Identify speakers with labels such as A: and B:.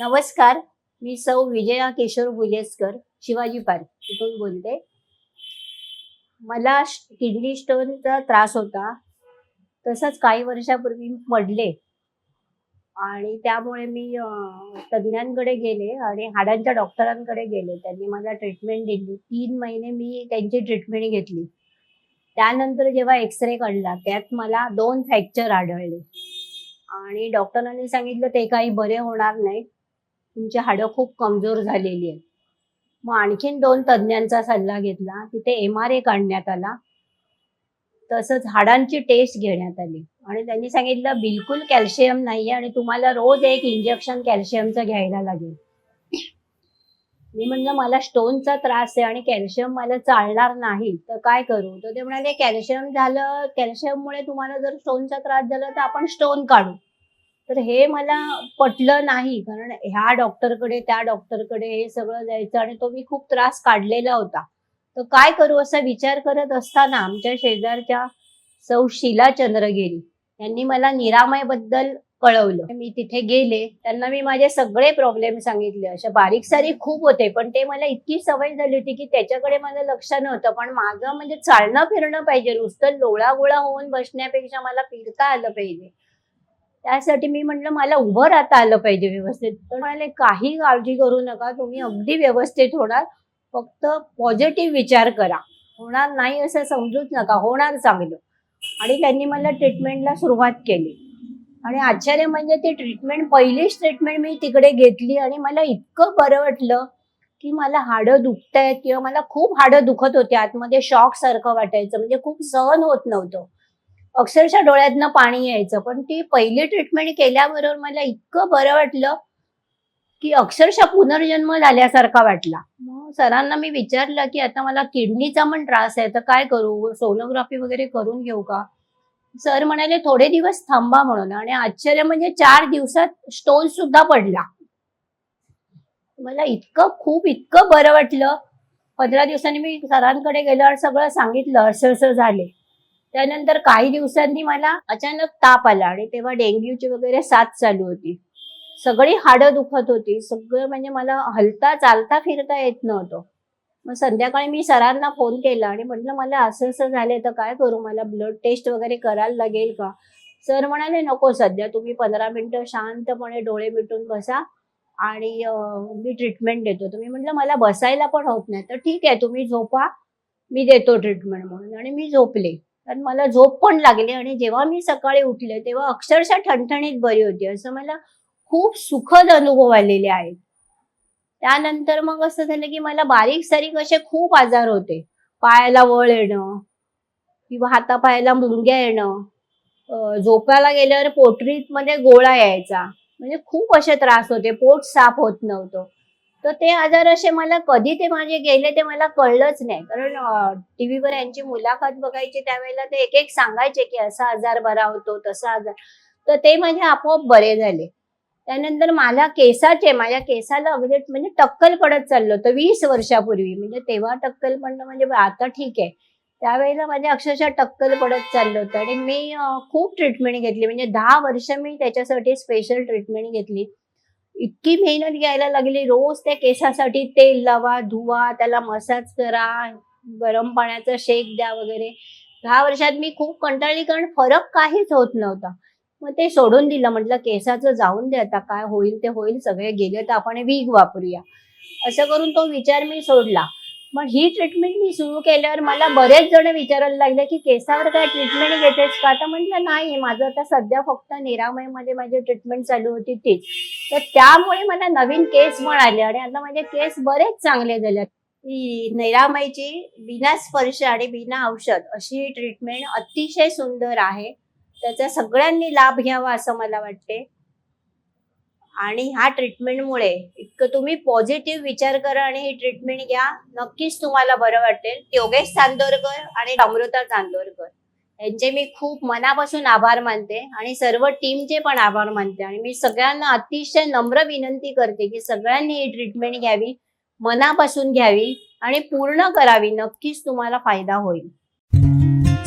A: नमस्कार मी सौ विजया किशोर बुलेसकर शिवाजी पार्क इथून बोलते. मला किडनी स्टोनचा त्रास होता. तसंच काही वर्षापूर्वी पडले. आणि त्यामुळे मी तज्ञांकडे तज्ज्ञांकडे गेले आणि हाडांच्या डॉक्टरांकडे गेले. त्यांनी मला ट्रीटमेंट दिली. तीन महिने मी त्यांची ट्रीटमेंट घेतली. त्यानंतर जेव्हा एक्सरे काढला त्यात मला दोन फ्रॅक्चर आढळले. आणि डॉक्टरांनी सांगितलं ते काही बरे होणार नाही तुमची हाडं खूप कमजोर झालेली आहेत. मग आणखीन दोन तज्ज्ञांचा सल्ला घेतला तिथे एम आर ए काढण्यात आला. तसंच हाडांची टेस्ट घेण्यात आली. आणि त्यांनी सांगितलं बिलकुल कॅल्शियम नाहीये आणि तुम्हाला रोज एक इंजेक्शन कॅल्शियमचं घ्यायला लागेल. मी म्हणलं मला स्टोनचा त्रास आहे आणि कॅल्शियम मला चालणार नाही तर काय करू? तर ते म्हणाले कॅल्शियम झालं कॅल्शियममुळे तुम्हाला जर स्टोनचा त्रास झाला तर आपण स्टोन काढू. तर हे मला पटलं नाही कारण ह्या डॉक्टरकडे त्या डॉक्टरकडे हे सगळं जायचं आणि तो मी खूप त्रास काढलेला होता. तर काय करू असा विचार करत असताना आमच्या शेजारच्या सौ शीला चंद्रगिरी यांनी मला निरामयबद्दल कळवलं. मी तिथे गेले त्यांना मी माझे सगळे प्रॉब्लेम सांगितले. अशा बारीक सारीक खूप होते पण ते मला इतकी सवय झाली होती की त्याच्याकडे माझं लक्ष नव्हतं. पण माझं म्हणजे चालणं फिरणं पाहिजे नुसतं लोळागोळा होऊन बसण्यापेक्षा मला फिरता आलं पाहिजे. त्यासाठी मी म्हटलं मला उभं राहता आलं पाहिजे व्यवस्थित. तर म्हणाले काही काळजी करू नका तुम्ही अगदी व्यवस्थित होणार. फक्त पॉझिटिव्ह विचार करा. होणार नाही असं समजूच नका. होणार चांगलं. आणि त्यांनी मला ट्रीटमेंटला सुरुवात केली. आणि आश्चर्य म्हणजे ती ट्रीटमेंट पहिलीच ट्रीटमेंट मी तिकडे घेतली आणि मला इतकं बरं वाटलं की मला हाडं दुखतायत किंवा मला खूप हाडं दुखत होते. आतमध्ये शॉक सारखं वाटायचं. म्हणजे खूप सहन होत नव्हतं. अक्षरशः डोळ्यातनं पाणी यायचं. पण ती पहिली ट्रीटमेंट केल्याबरोबर मला इतकं बरं वाटलं की अक्षरशः पुनर्जन्म झाल्यासारखा वाटला. मग सरांना मी विचारलं की आता मला किडनीचा पण त्रास आहे तर काय करू? सोनोग्राफी वगैरे करून घेऊ का? सर म्हणाले थोडे दिवस थांबा म्हणून. आणि आश्चर्य म्हणजे चार दिवसात स्टोन सुद्धा पडला. मला इतकं खूप इतकं बरं वाटलं. पंधरा दिवसांनी मी सरांकडे गेलो आणि सगळं सांगितलं असं असं झाले. त्यानंतर काही दिवसांनी मला अचानक ताप आला आणि तेव्हा डेंग्यूची वगैरे साथ चालू होती. सगळी हाडं दुखत होती. सगळं म्हणजे मला हलता चालता फिरता येत नव्हतं. मग संध्याकाळी मी सरांना फोन केला आणि म्हटलं मला असं असं झालंय तर काय करू? मला ब्लड टेस्ट वगैरे करायला लागेल का? सर म्हणाले नको सध्या. तुम्ही पंधरा मिनिटं शांतपणे डोळे मिटून बसा आणि मी ट्रीटमेंट देतो. तुम्ही म्हटलं मला बसायला पण होत नाही. तर ठीक आहे. तुम्ही झोपा. मी देतो ट्रीटमेंट म्हणून. आणि मी झोपले. कारण मला झोप पण लागली आणि जेव्हा मी सकाळी उठले तेव्हा अक्षरशः ठणठणीत बरी होती. असं मला खूप सुखद अनुभव आलेले आहेत. त्यानंतर मग असं झालं की मला बारीक सारीक असे खूप आजार होते. पायाला वळ येणं किंवा हातापायाला मुंग्या येणं. झोपायला गेल्यावर पोटरीत मध्ये गोळा यायचा. म्हणजे खूप असे त्रास होते. पोट साफ होत नव्हतं. तर ते आजार असे मला कधी ते माझे गेले ते मला कळलंच नाही. कारण टीव्हीवर यांची मुलाखत बघायची त्यावेळेला ते एक एक सांगायचे की असा आजार बरा होतो तसा आजार. तर ते माझे आपोआप बरे झाले. त्यानंतर मला केसाचे माझ्या केसाला अगदी म्हणजे टक्कल पडत चाललं होतं वीस वर्षापूर्वी. म्हणजे तेव्हा टक्कल पडणं म्हणजे आता ठीक आहे. त्यावेळेला माझ्या अक्षरशः टक्कल पडत चाललं होतं. आणि मी खूप ट्रीटमेंट घेतली. म्हणजे दहा वर्ष मी त्याच्यासाठी स्पेशल ट्रीटमेंट घेतली. इतकी मेहनत घ्यायला लागली. रोज त्या केसासाठी तेल लावा धुवा त्याला मसाज करा गरम पाण्याचा शेक द्या वगैरे. दहा वर्षात मी खूप कंटाळली कारण फरक काहीच होत नव्हता. मग ते सोडून दिलं. म्हटलं केसाचं जाऊन दे आता. काय होईल ते होईल. सगळे गेले तर आपण वीग वापरूया. असं करून तो विचार मी सोडला. मग ही ट्रीटमेंट मी सुरू केल्यावर मला बरेच जण विचारायला लागले की केसावर काय ट्रीटमेंट घेतेस का? तर म्हटलं नाही माझं आता सध्या फक्त निरामयमध्ये माझी ट्रीटमेंट चालू होती तीच. तर त्यामुळे मला नवीन केस मिळाले आणि आता माझे केस बरेच चांगले झाले. निरामयची बिना स्पर्श आणि बिना औषध अशी ट्रीटमेंट अतिशय सुंदर आहे. त्याचा सगळ्यांनी लाभ घ्यावा असं मला वाटते. आणि ह्या ट्रीटमेंटमुळे इतकं तुम्ही पॉझिटिव्ह विचार करा आणि ही ट्रीटमेंट घ्या. नक्कीच तुम्हाला बरं वाटेल. योगेश चांदोरकर आणि अमृता चांदोरकर. यांचे मी खूप मनापासून आभार मानते आणि सर्व टीमचे पण आभार मानते. आणि मी सगळ्यांना अतिशय नम्र विनंती करते की सगळ्यांनी ही ट्रीटमेंट घ्यावी मनापासून घ्यावी आणि पूर्ण करावी. नक्कीच तुम्हाला फायदा होईल.